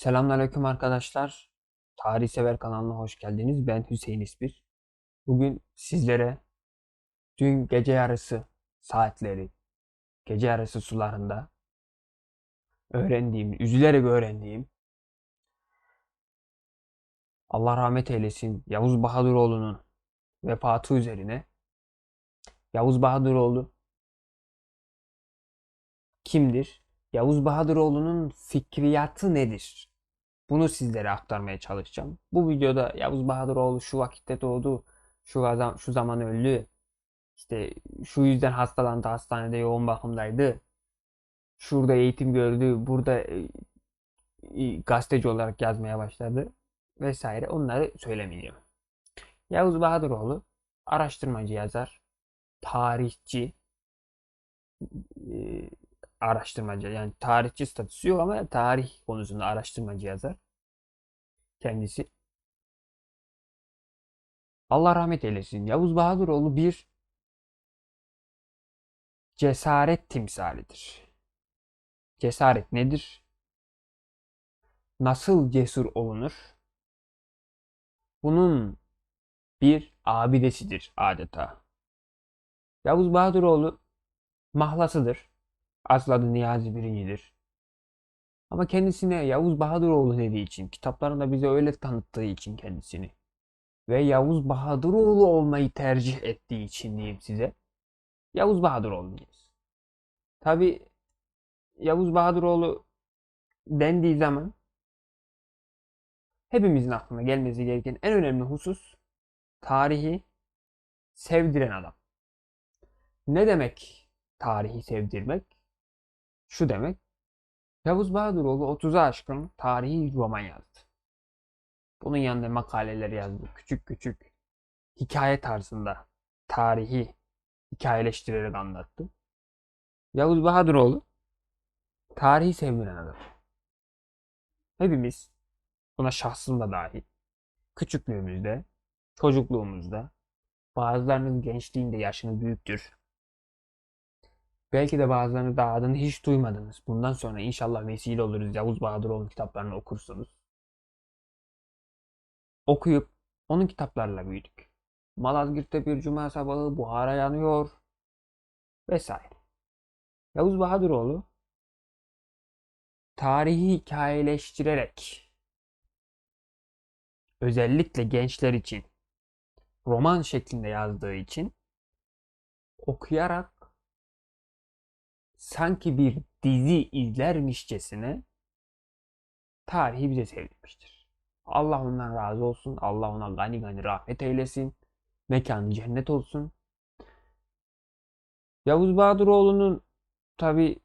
Selamünaleyküm arkadaşlar. Tarih Sever kanalına hoş geldiniz. Ben Hüseyin İspir. Bugün sizlere dün gece yarısı saatleri, gece yarısı sularında öğrendiğim, üzülerek öğrendiğim Allah rahmet eylesin Yavuz Bahadıroğlu'nun vefatı üzerine Yavuz Bahadıroğlu kimdir? Yavuz Bahadıroğlu'nun fikriyatı nedir? Bunu sizlere aktarmaya çalışacağım. Bu videoda Yavuz Bahadıroğlu şu vakitte doğdu, şu zaman, şu zaman öldü, işte şu yüzden hastalandı, hastanede yoğun bakımdaydı, şurada eğitim gördü, burada e, e, gazeteci olarak yazmaya başladı vesaire onları söylemeyeceğim. Yavuz Bahadıroğlu araştırmacı yazar, tarihçi, e, araştırmacı yani tarihçi statüsü yok ama tarih konusunda araştırmacı yazar kendisi. Allah rahmet eylesin. Yavuz Bahadıroğlu bir cesaret timsalidir. Cesaret nedir? Nasıl cesur olunur? Bunun bir abidesidir adeta. Yavuz Bahadıroğlu mahlasıdır. Asıl adı Niyazi Birinci'dir. Ama kendisine Yavuz Bahadıroğlu dediği için, kitaplarında bize öyle tanıttığı için kendisini ve Yavuz Bahadıroğlu olmayı tercih ettiği için diyeyim size. Yavuz Bahadıroğlu diyeceğiz. Tabi Yavuz Bahadıroğlu dendiği zaman hepimizin aklına gelmesi gereken en önemli husus tarihi sevdiren adam. Ne demek tarihi sevdirmek? Şu demek. Yavuz Bahadıroğlu 30'a aşkın tarihi roman yazdı. Bunun yanında makaleler yazdı. Küçük küçük hikaye tarzında tarihi hikayeleştirerek anlattı. Yavuz Bahadıroğlu tarihi sevdiren adam. Hepimiz buna şahsım da dahil küçüklüğümüzde, çocukluğumuzda bazılarının gençliğinde yaşını büyüktür. Belki de bazılarını daha adını hiç duymadınız. Bundan sonra inşallah vesile oluruz. Yavuz Bahadıroğlu kitaplarını okursunuz. Okuyup onun kitaplarla büyüdük. Malazgirt'te bir cuma sabahı Buhara yanıyor vesaire. Yavuz Bahadıroğlu tarihi hikayeleştirerek özellikle gençler için roman şeklinde yazdığı için okuyarak sanki bir dizi izlermişçesine tarihi bize sevdirmiştir. Allah ondan razı olsun. Allah ona gani gani rahmet eylesin. Mekanı cennet olsun. Yavuz Bahadıroğlu'nun tabi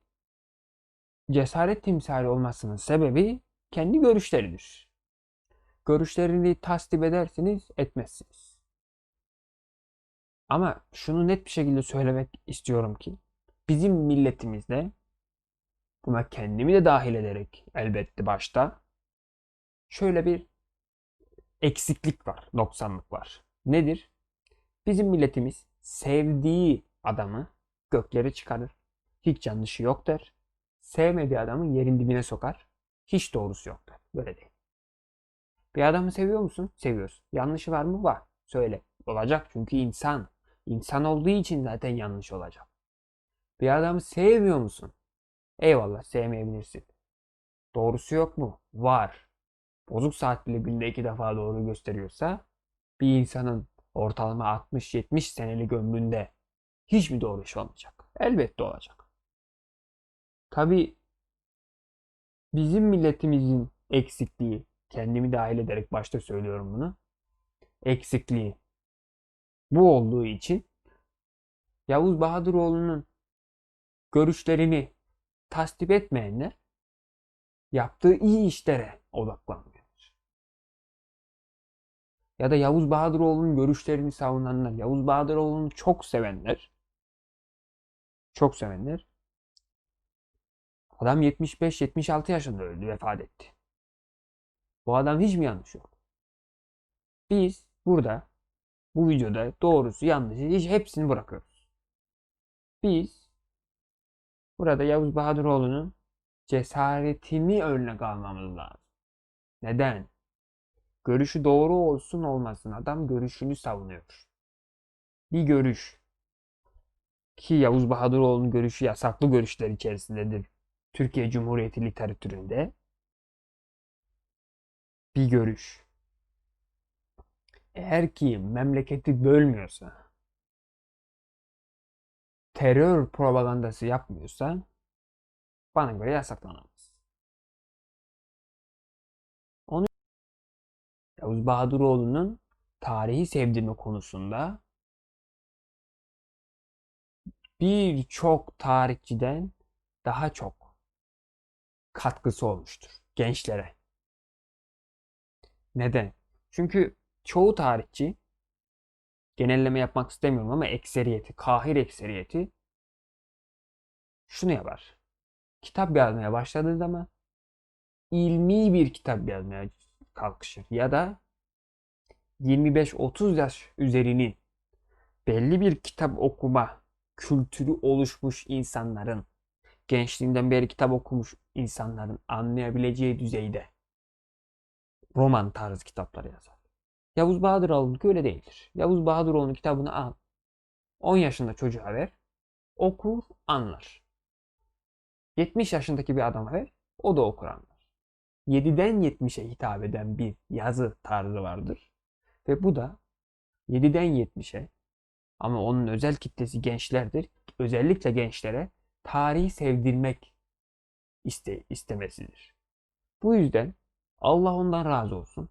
cesaret timsali olmasının sebebi kendi görüşleridir. Görüşlerini tasdip edersiniz, etmezsiniz. Ama şunu net bir şekilde söylemek istiyorum ki bizim milletimizde buna kendimi de dahil ederek elbette başta şöyle bir eksiklik var, noksanlık var. Nedir? Bizim milletimiz sevdiği adamı göklere çıkarır. Hiç yanlışı yok der. Sevmediği adamı yerin dibine sokar. Hiç doğrusu yok der. Böyle değil. Bir adamı seviyor musun? Seviyorsun. Yanlışı var mı? Var. Söyle. Olacak çünkü insan. İnsan olduğu için zaten yanlış olacak. Bir adamı sevmiyor musun? Eyvallah sevmeyebilirsin. Doğrusu yok mu? Var. Bozuk saat bile günde iki defa doğru gösteriyorsa bir insanın ortalama 60-70 senelik ömründe hiç mi doğru iş olmayacak? Elbette olacak. Tabi bizim milletimizin eksikliği, kendimi dahil ederek başta söylüyorum bunu. Eksikliği bu olduğu için Yavuz Bahadıroğlu'nun görüşlerini tasdip etmeyenler yaptığı iyi işlere odaklanmıyor. Ya da Yavuz Bahadıroğlu'nun görüşlerini savunanlar, Yavuz Bahadıroğlu'nu çok sevenler, çok sevenler, adam 75-76 yaşında öldü, vefat etti. Bu adam hiç mi yanlış yok? Biz burada, bu videoda doğrusu yanlışı hiç hepsini bırakıyoruz. Biz Burada Yavuz Bahadıroğlu'nun cesaretini örnek almamız lazım. Neden? Görüşü doğru olsun olmasın adam görüşünü savunuyor. Bir görüş ki Yavuz Bahadıroğlu'nun görüşü yasaklı görüşler içerisindedir. Türkiye Cumhuriyeti literatüründe bir görüş. Eğer ki memleketi bölmüyorsa, terör propagandası yapmıyorsa bana göre yasaklanamaz. Onu Yavuz Bahadıroğlu'nun tarihi sevdirme konusunda birçok tarihçiden daha çok katkısı olmuştur gençlere. Neden? Çünkü çoğu tarihçi genelleme yapmak istemiyorum ama ekseriyeti, kahir ekseriyeti şunu yapar. Kitap yazmaya başladığı zaman ilmi bir kitap yazmaya kalkışır ya da 25-30 yaş üzerini belli bir kitap okuma kültürü oluşmuş insanların gençliğinden beri kitap okumuş insanların anlayabileceği düzeyde roman tarzı kitaplar yazar. Yavuz Bahadıroğlu'nunki öyle değildir. Yavuz Bahadıroğlu'nun kitabını al. 10 yaşında çocuğa ver. Okur, anlar. 70 yaşındaki bir adama ver. O da okur, anlar. 7'den 70'e hitap eden bir yazı tarzı vardır. Ve bu da 7'den 70'e ama onun özel kitlesi gençlerdir. Özellikle gençlere tarihi sevdirmek iste, istemesidir. Bu yüzden Allah ondan razı olsun.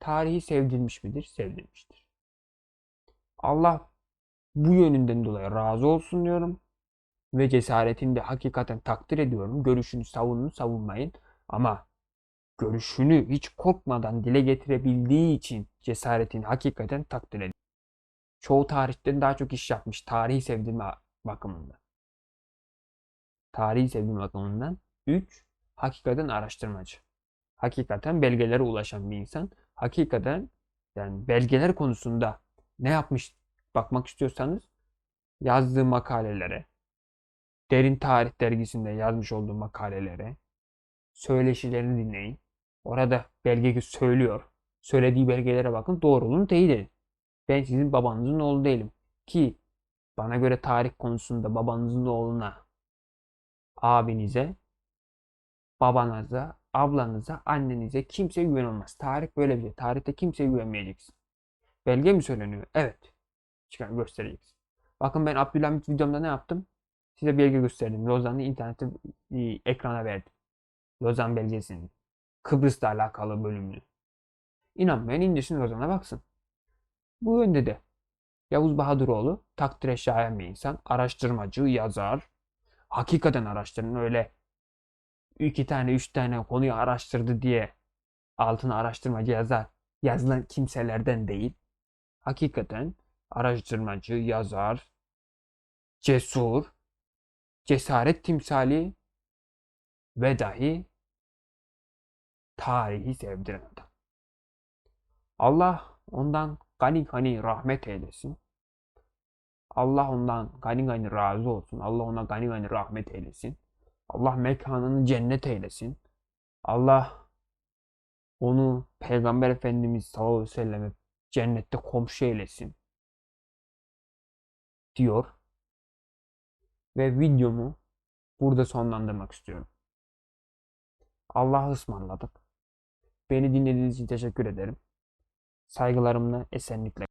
Tarihi sevdirmiş midir? Sevdirmiştir. Allah bu yönünden dolayı razı olsun diyorum. Ve cesaretini de hakikaten takdir ediyorum. Görüşünü savunun, savunmayın. Ama görüşünü hiç korkmadan dile getirebildiği için cesaretini hakikaten takdir ediyorum. Çoğu tarihten daha çok iş yapmış tarihi sevdirme bakımından. Tarihi sevdirme bakımından 3. Hakikaten araştırmacı. Hakikaten belgelere ulaşan bir insan. Hakikaten yani belgeler konusunda ne yapmış bakmak istiyorsanız yazdığı makalelere, Derin Tarih dergisinde yazmış olduğu makalelere, söyleşilerini dinleyin. Orada belge söylüyor. Söylediği belgelere bakın. Doğruluğunu teyit edin. Ben sizin babanızın oğlu değilim. Ki bana göre tarih konusunda babanızın oğluna, abinize, babanıza, ablanıza, annenize kimseye güven olmaz. Tarih böyle bir şey. Tarihte kimseye güvenmeyeceksin. Belge mi söyleniyor? Evet. Çıkar göstereceksin. Bakın ben Abdülhamit videomda ne yaptım? Size belge gösterdim. Lozan'ı internette ekrana verdim. Lozan belgesini. Kıbrıs'la alakalı bölümünü. İnanmayan indirsin Lozan'a baksın. Bu yönde de Yavuz Bahadıroğlu takdire şayan bir insan. Araştırmacı, yazar. Hakikaten araştırın. Öyle iki tane, üç tane konuyu araştırdı diye altına araştırmacı yazar. Yazılan kimselerden değil. Hakikaten araştırmacı, yazar, cesur, cesaret timsali ve dahi tarihi sevdiren adam. Allah ondan gani gani rahmet eylesin. Allah ondan gani gani razı olsun. Allah ona gani gani rahmet eylesin. Allah mekanını cennet eylesin. Allah onu Peygamber Efendimiz sallallahu aleyhi ve selleme cennette komşu eylesin. Diyor. Ve videomu burada sonlandırmak istiyorum. Allah'a ısmarladık. Beni dinlediğiniz için teşekkür ederim. Saygılarımla esenlikle.